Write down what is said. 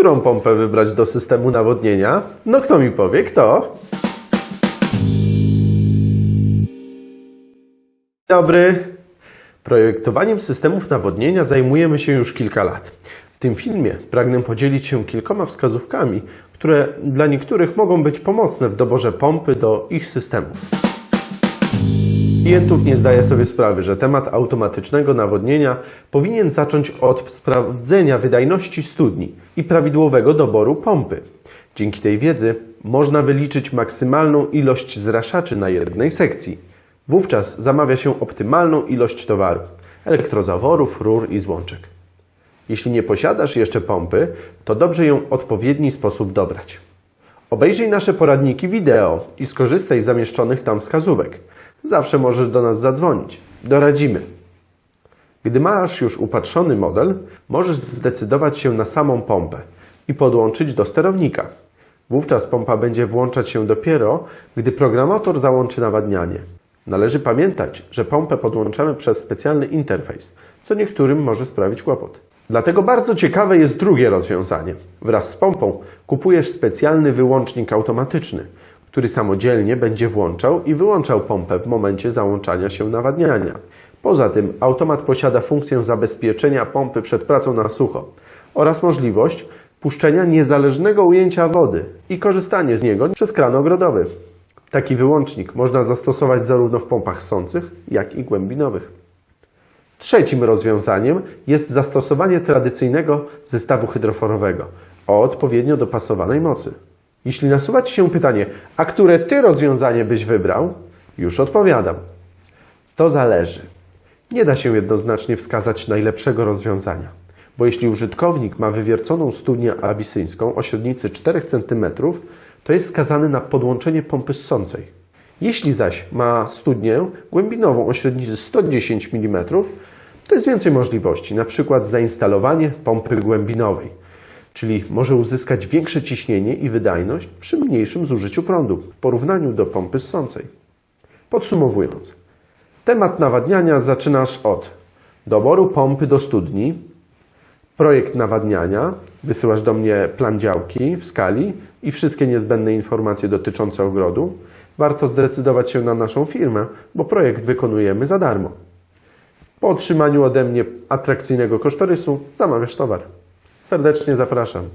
Którą pompę wybrać do systemu nawodnienia? No kto mi powie, kto? Dobry. Projektowaniem systemów nawodnienia zajmujemy się już kilka lat. W tym filmie pragnę podzielić się kilkoma wskazówkami, które dla niektórych mogą być pomocne w doborze pompy do ich systemów. Klientów nie zdaje sobie sprawy, że temat automatycznego nawodnienia powinien zacząć od sprawdzenia wydajności studni i prawidłowego doboru pompy. Dzięki tej wiedzy można wyliczyć maksymalną ilość zraszaczy na jednej sekcji. Wówczas zamawia się optymalną ilość towaru elektrozaworów, rur i złączek. Jeśli nie posiadasz jeszcze pompy, to dobrze ją w odpowiedni sposób dobrać. Obejrzyj nasze poradniki wideo i skorzystaj z zamieszczonych tam wskazówek. Zawsze możesz do nas zadzwonić. Doradzimy. Gdy masz już upatrzony model, możesz zdecydować się na samą pompę i podłączyć do sterownika. Wówczas pompa będzie włączać się dopiero, gdy programator załączy nawadnianie. Należy pamiętać, że pompę podłączamy przez specjalny interfejs, co niektórym może sprawić kłopot. Dlatego bardzo ciekawe jest drugie rozwiązanie. Wraz z pompą kupujesz specjalny wyłącznik automatyczny, który samodzielnie będzie włączał i wyłączał pompę w momencie załączania się nawadniania. Poza tym automat posiada funkcję zabezpieczenia pompy przed pracą na sucho oraz możliwość puszczenia niezależnego ujęcia wody i korzystanie z niego przez kran ogrodowy. Taki wyłącznik można zastosować zarówno w pompach sących, jak i głębinowych. Trzecim rozwiązaniem jest zastosowanie tradycyjnego zestawu hydroforowego o odpowiednio dopasowanej mocy. Jeśli nasuwa Ci się pytanie, a które Ty rozwiązanie byś wybrał, już odpowiadam. To zależy. Nie da się jednoznacznie wskazać najlepszego rozwiązania, bo jeśli użytkownik ma wywierconą studnię abisyńską o średnicy 4 cm, to jest skazany na podłączenie pompy ssącej. Jeśli zaś ma studnię głębinową o średnicy 110 mm, to jest więcej możliwości, na przykład zainstalowanie pompy głębinowej, czyli może uzyskać większe ciśnienie i wydajność przy mniejszym zużyciu prądu w porównaniu do pompy ssącej. Podsumowując, temat nawadniania zaczynasz od doboru pompy do studni, projekt nawadniania, wysyłasz do mnie plan działki w skali i wszystkie niezbędne informacje dotyczące ogrodu. Warto zdecydować się na naszą firmę, bo projekt wykonujemy za darmo. Po otrzymaniu ode mnie atrakcyjnego kosztorysu zamawiasz towar. Serdecznie zapraszam.